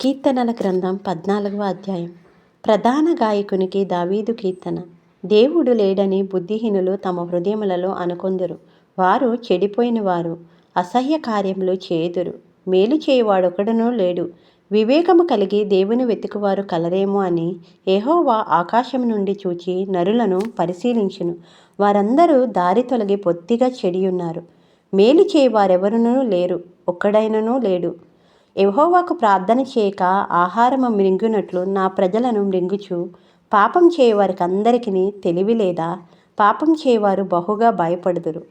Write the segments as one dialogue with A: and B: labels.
A: కీర్తనల గ్రంథం పద్నాలుగవ అధ్యాయం. ప్రధాన గాయకునికి దావీదు కీర్తన. దేవుడు లేడని బుద్ధిహీనులు తమ హృదయములలో అనుకొందురు. వారు చెడిపోయిన వారు అసహ్య కార్యములు చేయుదురు. మేలు చేయువాడొకడునూ లేడు. వివేకము కలిగి దేవుని వెతుకువారు కలరేమో అని ఏహోవా ఆకాశం నుండి చూచి నరులను పరిశీలించును. వారందరూ దారి తొలగి పొత్తిగా చెడియున్నారు. మేలు చేయవారెవరునూ లేరు. ఒక్కడైననూ లేడు. యహోవాకు ప్రార్థన చేయక ఆహారము మృంగునట్లు నా ప్రజలను మృంగుచు. పాపం చేయవారికి అందరికీ తెలివి లేదా? పాపం చేయవారు బహుగా భయపడుదురు.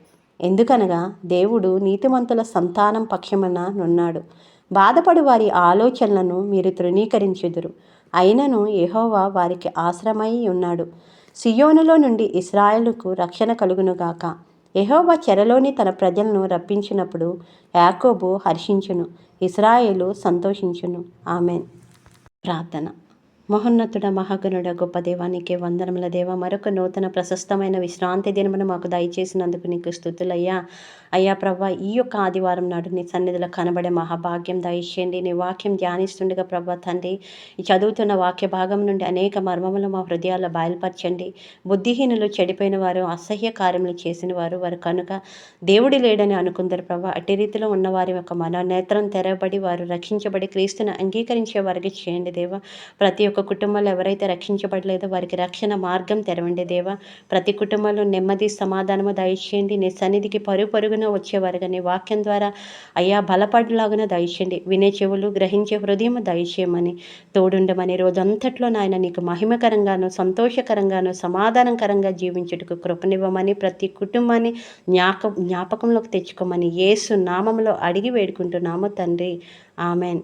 A: ఎందుకనగా దేవుడు నీతిమంతుల సంతానం పక్షమున నున్నాడు. బాధపడు వారి ఆలోచనలను మీరు తృణీకరించుదురు. అయినను యహోవా వారికి ఆశ్రమై ఉన్నాడు సియోనులో నుండి ఇస్రాయలుకు రక్షణ కలుగునుగాక. యెహోవా చెరలోని తన ప్రజలను రప్పించినప్పుడు యాకోబు హర్షించును ఇస్రాయేలు సంతోషించును. ఆమెన్. ప్రార్థన. మహోన్నతుడ మహాగణుడ గొప్ప దేవానికి వందనముల దేవ. మరొక నూతన ప్రశస్తమైన విశ్రాంతి దినమును మాకు దయచేసినందుకు నీకు స్థుతులయ్యా. అయ్యా ప్రభా ఈ యొక్క ఆదివారం నాడు నీ సన్నిధిలో కనబడే మహాభాగ్యం దయచేయండి. నీ వాక్యం ధ్యానిస్తుండగా ప్రభా తండ్రి ఈ చదువుతున్న వాక్య భాగం నుండి అనేక మర్మములు మా హృదయాల్లో బయలుపరచండి. బుద్ధిహీనులు చెడిపోయిన వారు అసహ్య కార్యములు చేసిన వారు వారు కనుక దేవుడి లేడని అనుకుందరు ప్రభా అట్టి రీతిలో ఉన్న వారి యొక్క మన నేత్రం తెరవబడి వారు రక్షించబడి క్రీస్తును అంగీకరించే వారికి చేయండి దేవా. ప్రతి ఒక్క కుటుంబంలో ఎవరైతే రక్షించబడలేదో వారికి రక్షణ మార్గం తెరవండి దేవా. ప్రతి కుటుంబంలో నెమ్మది సమాధానము దయచేయండి. నీ సన్నిధికి పరుగు పరుగున వచ్చేవారుగా నీ వాక్యం ద్వారా అయ్యా బలపడలాగున దయచేయండి. వినే చెవులు గ్రహించే హృదయం దయచేయమని తోడుండమని రోజంతట్లో నాయన నీకు మహిమకరంగాను సంతోషకరంగాను సమాధానకరంగా జీవించుటకు కృపనివ్వమని ప్రతి కుటుంబాన్ని జ్ఞాప జ్ఞాపకంలోకి తెచ్చుకోమని ఏసు నామంలో అడిగి వేడుకుంటున్నాము తండ్రి. ఆమెన్.